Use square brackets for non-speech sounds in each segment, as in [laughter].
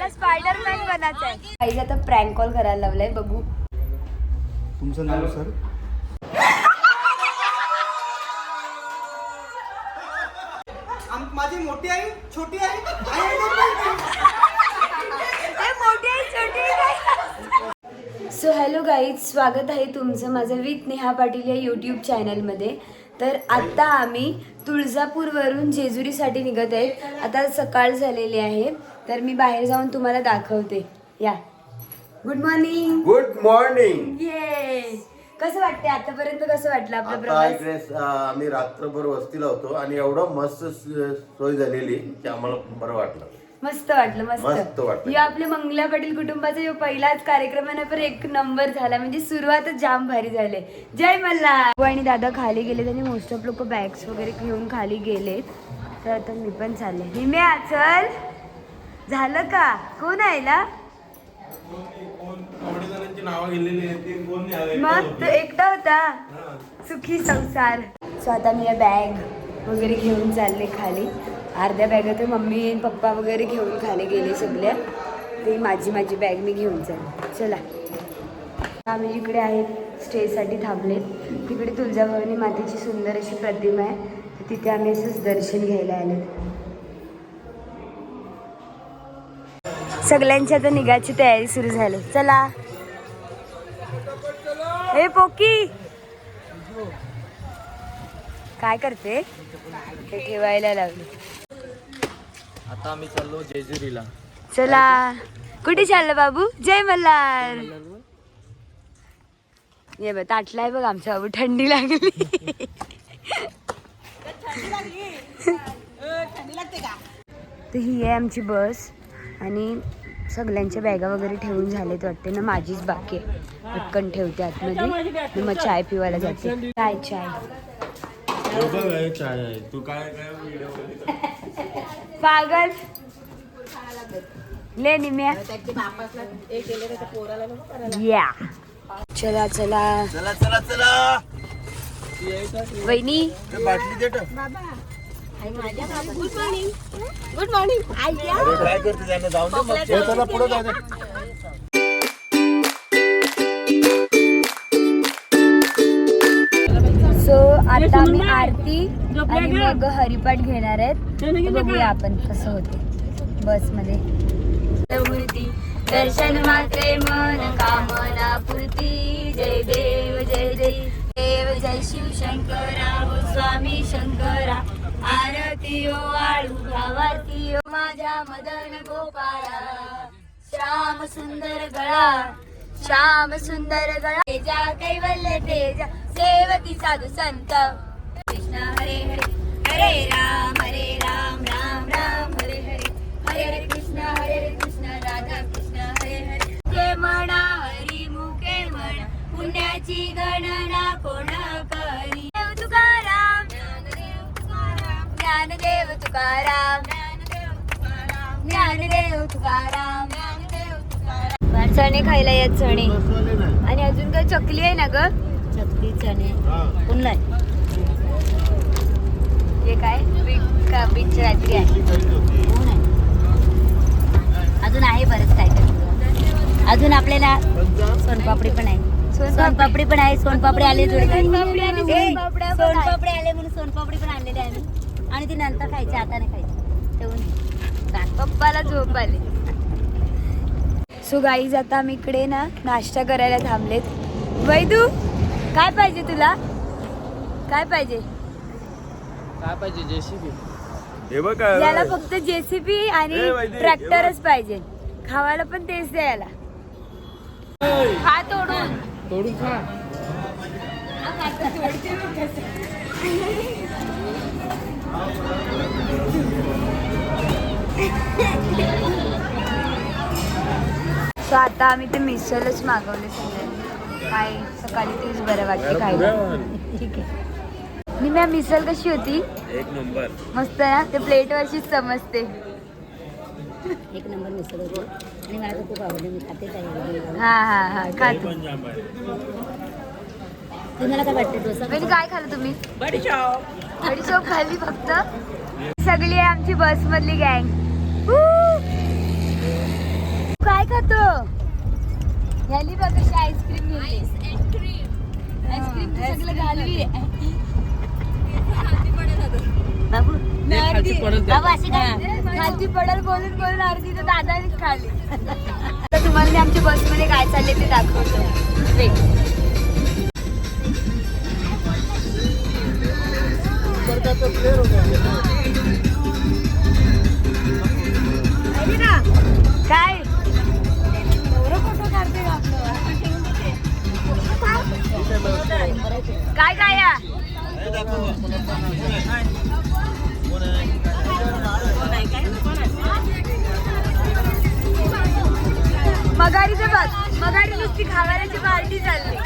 मला स्पायडरमॅन बनायचं आहे. आता प्रँक कॉल करायला लावलाय बघू. तुमचं नाव सर माझी मोठी आई छोटी आई आई सो हॅलो गाईज स्वागत आहे तुमचं माझं विथ नेहा पाटील या यूट्यूब चॅनलमध्ये तर आत्ता आम्ही तुळजापूरवरून जेजुरीसाठी निघत आहेत. आता सकाळ झालेली आहे. तर मी बाहेर जाऊन तुम्हाला दाखवते. या. गुड मॉर्निंग गुड मॉर्निंग ये कसं वाटते आतापर्यंत कसं वाटलं आपला आता प्रवास? इकडे आम्ही रात्रभर वस्तीला होतो आणि एवढं मस्त स- सोय झालेली की आम्हाला बरं वाटलं. मस्त वाटलं मस्त. मस्त वाटलं. यो आपल्या मंगला पाटील कुटुंबाचा जो पहिलाच कार्यक्रम आहे ना पण एक नंबर झाला. म्हणजे सुरुवातच जाम भारी झाले. जय मल्ला आणि दादा खाली गेले त्यांनी मोस्ट ऑफ लोक बॅग्स वगैरे घेऊन खाली गेलेत. तर आता मी पण चालले. हिम्या चल. झालं का? कोण ना मग तो एकटा होता. सुखी संसार. सो आता मी बॅग वगैरे घेऊन चालले खाली. अर्ध्या बॅगा तर मम्मी आणि पप्पा वगैरे घेऊन खाली गेले सगळ्या ते माझी माझी बॅग मी घेऊन चालले. चला. आम्ही जिकडे आहेत स्टेसाठी थांबलेत तिकडे तुळजाभवानी मातेची सुंदर अशी प्रतिमा आहे. तिथे आम्ही असंच दर्शन घ्यायला आले सगळ्यांची आता निघायची तयारी सुरू झाली. चला. हे पोकी! काय करते? ते ठेवायला लागले. आता आम्ही चाललो जेजुरीला. चला. कुठे चाललं बाबू? जय मल्हार. ये बघ ताटलाय बघ आमच्या बाबू थंडी लागली. तर ही आहे आमची बस आणि सगळ्यांच्या बॅगा वगैरे ठेवून झालेत वाटते. ना माझीच बाकी आहे. पटकन ठेवते आतमध्ये. मग चाय पिवायला जाते. चाय चाय. चाय आहे तू काय काय पागल. ले निम्या. या. चला चला. चला चला चला. वहिनी. ते बाटली गुड मॉर्निंग अरे काय करते त्याने जाऊन दे. मग. हे चला पुढे जाऊ दे. सो आता आम्ही आरती आणि मग हरिपाठ घेणार आहेत. बघूया आपण कसं होते. बसमध्ये दर्शन मात्रे मन कामना पूर्ती. जय देव जय जय देव जय शिव शंकरा हो स्वामी शंकरा. आरतीयो आळू भावातीयो माझ्या मदन गोपाळा. श्याम सुंदर गळा श्याम सुंदर गळा. तेजा कैवल्य तेजा सेवती साधू संत. कृष्ण हरे हरे हरे राम हरे राम राम राम हरे हरे. हरे हरे कृष्ण हरे हरे कृष्ण राधा कृष्ण हरे हरे. के म्हणा हरी मुके म्हणा पुण्याची गणा तुकाराम ज्ञानदेव तुकाराम चणे खायला यात चणे. आणि अजून काय चकली आहे ना ग? चकली चणे. हा. पुन्हा हे काय? बीट का बीटची रात्री आहे. आहे अजून आहे बरंच काय अजून आपल्याला? सोनपापडी पण आहे. सोनपापडी. पण आहे. सोनपापडी आले थोडी सोनपापडी आले म्हणून सोनपापडी पण आणलेली आहे आम्ही. आणि ती नंतर खायची आता नाही खायची. ठेवून पप्पाला झोप आली. सो गाईज आता आम्ही इकडे ना नाश्ता करायला थांबलेत. वैदू काय पाहिजे तुला? काय पाहिजे? काय पाहिजे? जेसीबी हे बघ याला फक्त जेसीबी आणि ट्रॅक्टरच पाहिजे. खावायला पण तेच द्यायला खा तोडून. तोडून खा. सो आता आम्ही ते मिसळच मागवले सगळ्यांनी काय सकाळी तेच बरं वाटते खायला. ठीक आहे. निम्या मिसळ कशी होती? एक नंबर. मस्त ना ते प्लेटवरचीच समजते एक नंबर मिसळ होती. आणि मला तर खूप आवडली. मी खाते हा हा हा. खातो. तुम्हाला काय वाटते डोसा म्हणजे काय खाल्लं तुम्ही? बडीशॉप. खाल्ली फक्त? सगळी आहे आमची बस मधली गँग काय खातो? ह्याली बघ कशी आईस्क्रीम आईस्क्रीम सगळं घालवी बाबू बाबू अशी पडल बोलून बोलून अर्धी तर दादानीच खाली [laughs] तुम्हाला मी आमच्या बसमध्ये काय चालले ते दाखवतो. काय काय? मगारीचं बघ मगारी नुसती खावाऱ्याची पार्टी चालली.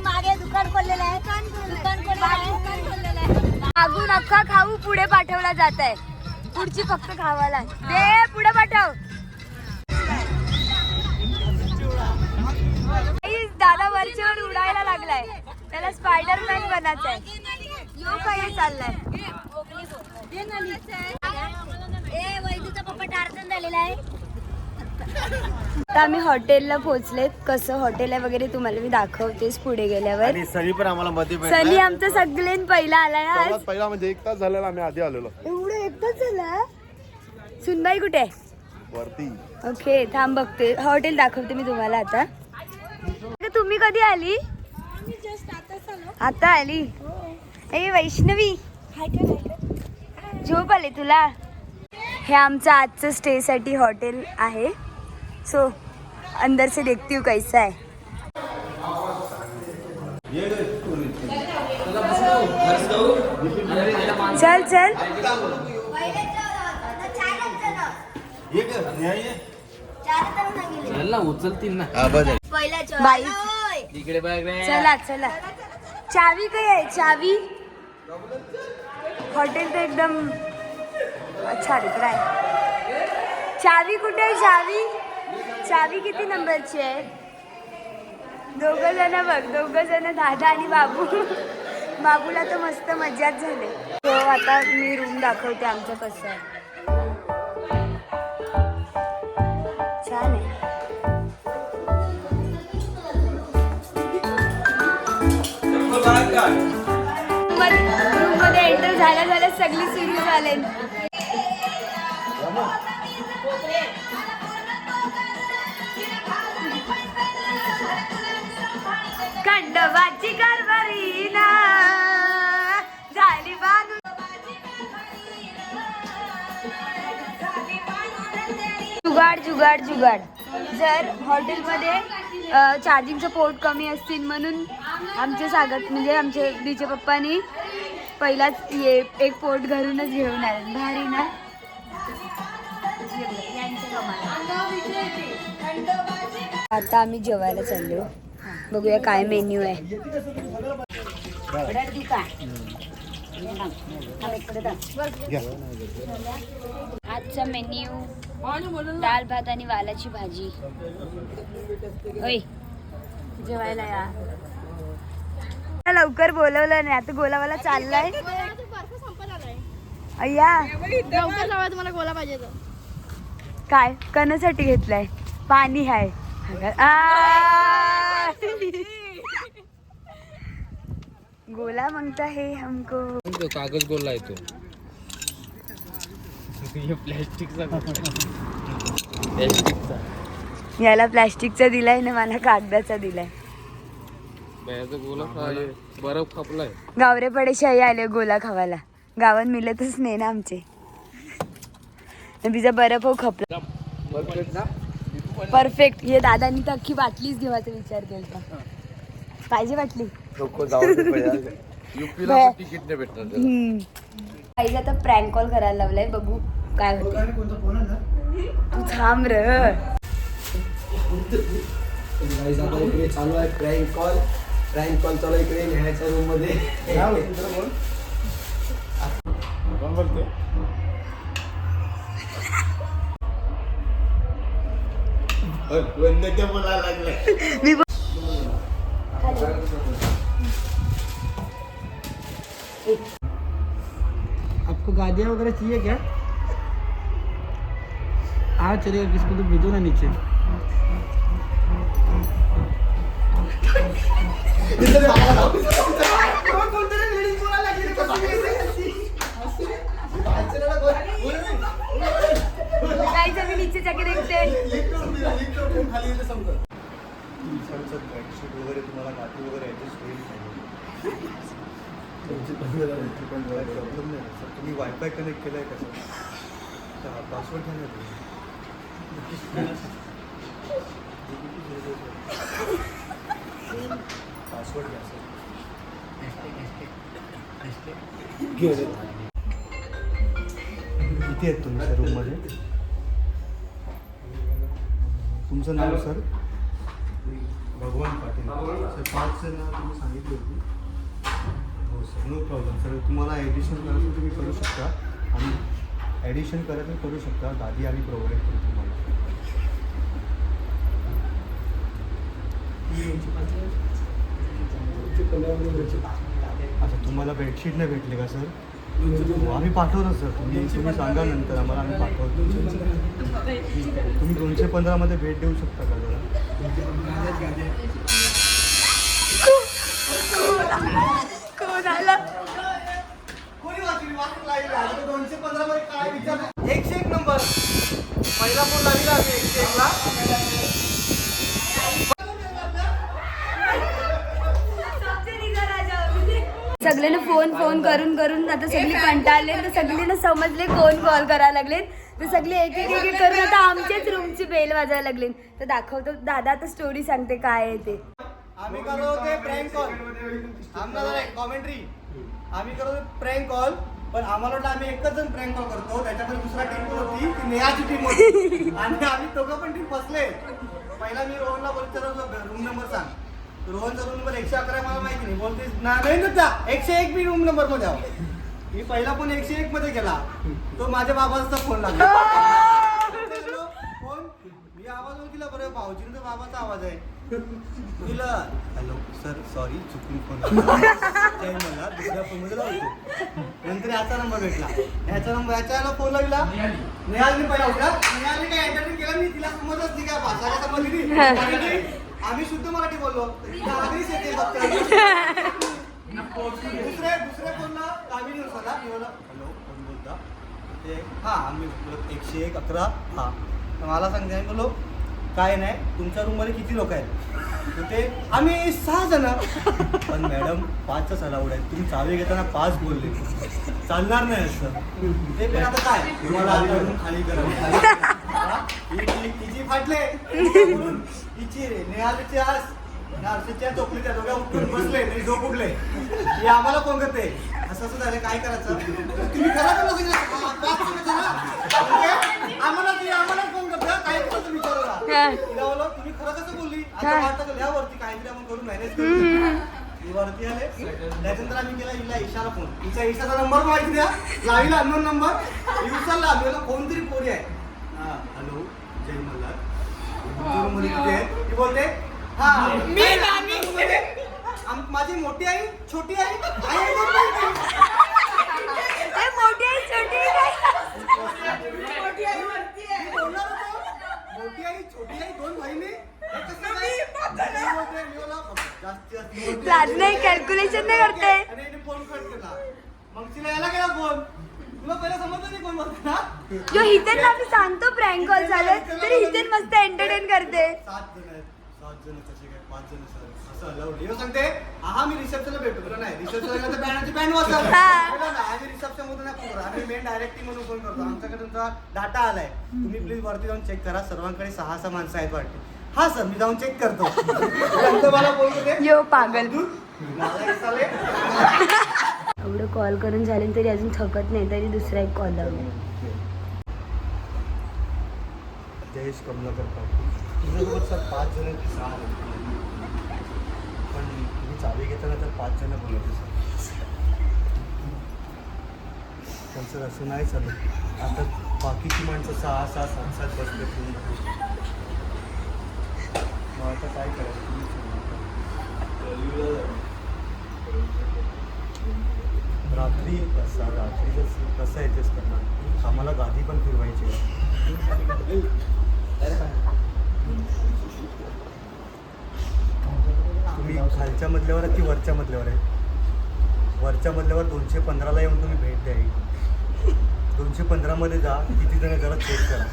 मागे दुकान खोललेलं आहे दुकान खोललेलं आहे मागून अख्खा खाऊ पुढे पाठवला जात आहे पुढची फक्त खावाला. दे पुढे पाठव. दादा वरच्यावर उडायला लागलाय. त्याला स्पायडरमॅन बनायचं आहे यो काय चाललाय? आता आम्ही हॉटेलला पोहोचलेत कसं हॉटेल आहे वगैरे तुम्हाला मी दाखवतेच पुढे गेल्यावर. आणि सनी पण आम्हाला मध्ये सनी आमचा सगळ्यात पहिला आलाय आज. सर्वात पहिला म्हणजे एक तास झालेला आम्ही आधी आलेलो. एवढं एकच झाला? सुनबाई कुठे? आहे? वरती. ओके थांब बघते. हॉटेल दाखवते मी तुम्हाला आता. तुम्ही कधी आली? आता आली? ए वैष्णवी. झोप आले तुला? हे आमचं आजचं स्टे साठी हॉटेल आहे. सो अंदर से देखती हूँ कैसा है चल चल. चल ना. उचलतील ना बाई. इकडे बघ रे. चला चला. चावी काय आहे? चावी? हॉटेल तर एकदम अच्छा दिख रहा है चावी कुठे आहे चावी? चावी किती नंबरची आहे? दोघ जण बघ दोघ जण दादा आणि बाबू. बाबूला तर मस्त मजाच झाली. तो आता मी रूम दाखवते आमचं कसं आहे चालेल. झाले खंडोबाची ना. झाली जुगाड जुगाड जुगाड. जर हॉटेलमध्ये चार्जिंगचं पोर्ट कमी असतील म्हणून आमचे सागत म्हणजे आमचे डीजे पप्पानी पहिलाच ये एक पोर्ट घरूनच घेऊन आले. भारी ना आता आम्ही जेवायला चाललो. बघूया काय मेन्यू आहे. आजचा मेन्यू दाल भात आणि वालाची भाजी. ओय जेवायला या. लवकर बोलवलं नाही. आता गोलावाला चाललाय. अय्या. लवकर तुम्हाला गोला पाहिजे काय? कणासाठी घेतलाय. पाणी आहे. आ! गोला मांगता है हमको. तो कागज गोलला येतो प्लॅस्टिकचा प्लॅस्टिकचा याला प्लॅस्टिकचा दिलाय ना मला कागदाचा दिलाय. बाहेरचा गोला खाय बरफ खपलाय. गावरे पडेशाही आले गोला खावायला. गावात मिळतच नाही ना आमचे. तिचा बरफ हो खपला. परफेक्ट हे दादानी तर अख्खी बाटलीच घेवायचा विचार केला पाहिजे बाटली. [laughs] पाहिजे आता प्रँक कॉल करायला लावलाय बघू काय होतं तू थांब र. चालू आहे प्रँक कॉल कॉल चालू इकडे न्यायच्या रूम मध्ये. कोण बोलते बोलायला मी आपको गादिया वगैरह चाहिए क्या? हाँ चलेगा किसको तो भेजो ना नीचे। बेडशीट वगैरे तुम्हाला गाठी वगैरे ॲडजस्ट होईल प्रॉब्लेम नाही सर तुम्ही वायफाय कनेक्ट केलं आहे का सर? पासवर्ड घ्या ना पासवर्ड घ्या सर किती आहेत तुम्ही सर रूममध्ये तुमचं नाव सर भगवान पाटील सर पाच जण तुम्ही सांगितले होते हो सर नो प्रॉब्लेम सर तुम्हाला ॲडिशन करायचं तुम्ही करू शकता आणि ॲडिशन करायचं करू शकता गादी आम्ही प्रोव्हाइड करू तुम्हाला अच्छा तुम्हाला बेडशीट नाही भेटले का सर हो, आम्ही पाठवतो सर तुम्ही तुम्ही सांगा नंतर आम्हाला आम्ही पाठवतो. तुम्ही दोनशे पंधरामध्ये भेट देऊ शकता का जरा? एकशे एक नंबर. पहिला फोन लागला आम्ही एकशे एक ला सगळ्यांना फोन फोन करून करून आता सगळे कंटाळले तर सगळ्यांना समजले कोण कॉल करायला लागले तर सगळे एक एक एक करून आता आमच्याच रूमची बेल वाजायला लागले तर दाखवतो दादा आता स्टोरी सांगते काय आहे ते. आम्ही करत होते प्रँक कॉल आमना कॉमेंट्री आम्ही करत होतो प्रँक कॉल पण आम्हाला वाटलं आम्ही एकच जण प्रँक कॉल करतो. त्याच्याकडे दुसरा टीम पण होती ती नेहाची टीम होती. आणि आम्ही दोघं पण टीम फसले. पहिला मी रोहनला बोलतो रूम नंबर सांग. रोहनचा रूम नंबर एकशे अकरा मला माहिती नाही. बोलतेस ना नाही जा. एकशे एक बी रूम नंबरमध्ये आहो. मी पहिला पण एकशे एक मध्ये गेला तो माझ्या बाबाचा फोन लागला. फोन मी आवाज ओळखला बरं भाऊजींचा बाबाचा आवाज आहे. दिलं. हॅलो सर सॉरी चुकून फोन मला दुसऱ्या फोनमध्ये लावतो. नंतर याचा नंबर भेटला. याचा नंबर याच्याला फोन लागला. नेहालने पहिला होता नेहालने काय एंटरटेन केलं मी तिला समजच नाही काय भाषा काय समजली [laughs] आम्ही शुद्ध मराठी बोललो. आधीच येते फक्त. दुसऱ्या दुसऱ्या फोनला कामिनी उचलला. मी बोललो हॅलो कोण बोलता? ते हां आम्ही बोललो एकशे एक अकरा हां. तर मला सांगते आम्ही बोललो काय नाही तुमच्या रूममध्ये किती लोक आहेत? तर ते आम्ही सहा जण. पण मॅडम पाचच अलाउड आहे तुम्ही चावी घेताना पाच बोलले. चालणार नाही असं. ते पण आता काय? तुम्हाला खाली करा. [laughs] तिची फाटले तिची रे नेहालीची आज नार्सिकच्या चोपडीच्या दोघ्या उठून बसले नाही झोप उठले. हे आम्हाला फोन करते? असं असं झालं काय करायचं? तुम्ही करा का नसेल? म्हणजे आम्हाला ती आम्हाला फोन करते? काय करायचं विचारायला तिला बोललो तुम्ही खरं कसं बोलली? आता वाटतं लिहा वरती काहीतरी आपण करून मॅनेज करू. वरती आले. त्याच्यानंतर आम्ही केला हिला ईशाला फोन तिचा ईशाचा नंबर माहिती द्या. लावीला अननोन नंबर ही उचलला बोललो, कोणतरी पोरी आहे. हॅलो जय मल्हार. तुमच्या रूममध्ये किती आहे. ती बोलते हा मी माझी मोठी आई छोटी आई. मोठी आहे छोटी आहे मोठी आई मी बोलणार होतो. मोठी आई छोटी आई दोन बहिणी हे कसं काय? मी बोलते, मी बोलला, जास्ती जास्त मोठी लाज आई. नाही कॅल्क्युलेशन नाही करते. आणि हिने फोन कट केला. मग तिला यायला गेला फोन तुला पहिला समजलं नाही कोण बोलते ना जो हितेन आम्ही सांगतो प्रँक कॉल झालं तरी हितेन मस्त एंटरटेन करते. सात जण आहेत सात जण कसे काय? पाच जण सर असं अलाउड येऊ सांगते हा मी रिसेप्शनला भेटतो तुला नाही. रिसेप्शनला तर बँडची बँड वाजतात. [laughs] हा. बोला ना, आम्ही रिसेप्शन मधून मेन म्हणून फोन करतो. आमच्याकडे तुमचा डाटा आलाय. तुम्ही प्लीज वरती जाऊन चेक करा. सर्वांकडे सहा सहा माणसं आहेत वाटते. हा सर मी जाऊन चेक करतो. [laughs] मला करते यो पागल. [laughs] एवढं कॉल करून झाले तरी अजून थकत नाही तरी दुसरा एक कॉल लावला जयेश कमलाकर तुझ्यासोबत सर पाच जण की सहा पण तुम्ही चावी घेताना तर पाच जण बोलवते सर. पण सर असं नाही चालत. आता बाकीची माणसं सहा सहा सात सात बसले मग आता काय करायचं? तुम्ही रात्री कसा रात्री कसं कसं ॲडजस्ट करणार आम्हाला गादी पण फिरवायची आहे. तुम्ही खालच्या मजल्यावर की वरच्या मजल्यावर आहे? वरच्या मजल्यावर दोनशे पंधराला येऊन तुम्ही भेट द्या दोनशे पंधरामध्ये जा किती जण जरा चेक करा.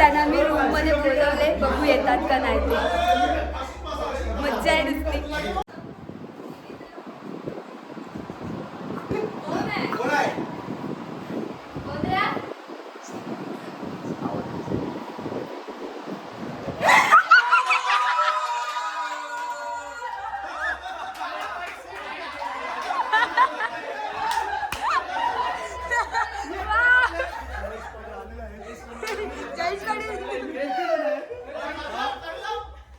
त्यांना मी रूममध्ये बोलवले बघू येतात का नाही ते. मज्जा आहे नुसती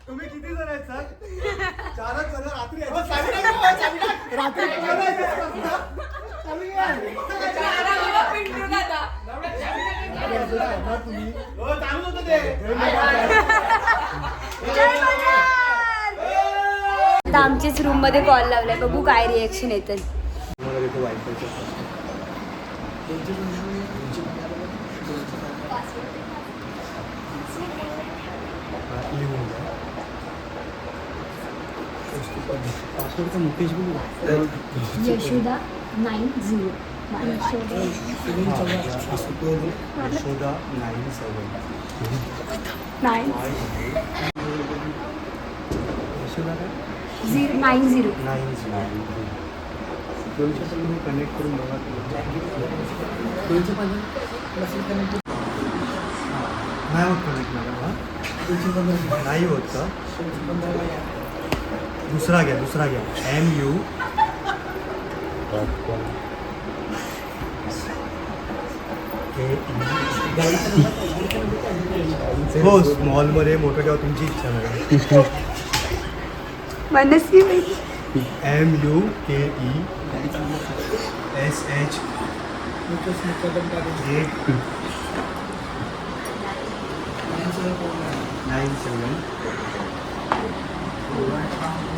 तुम्ही किती जण आहेत सर चारच जण रात्री आहे? तुम्ही आता आमचीच रूममध्ये कॉल लावलाय बघू काय रिएक्शन येतं तुम्हाला तिथे वायफायचं लिहून घ्या पासवर्ड का मुकेश बोलू Yashoda nine zero. Yashoda nine nine. Yashoda zero nine zero. Nine zero. दोनशे पण कनेक्ट करून बघा. नाही होत कनेक्ट मॅडम हा नाही होत का? दुसरा घ्या दुसरा घ्या एम यू हो स्मॉलमध्ये मोठं ठेवा तुमची इच्छा नाही Manasvi M U K E S H nine seven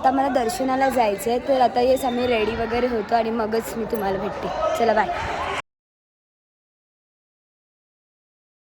आता मला दर्शनाला जायचं आहे तर आता येस आम्ही रेडी वगैरे होतो आणि मगच मी तुम्हाला भेटते. चला बाय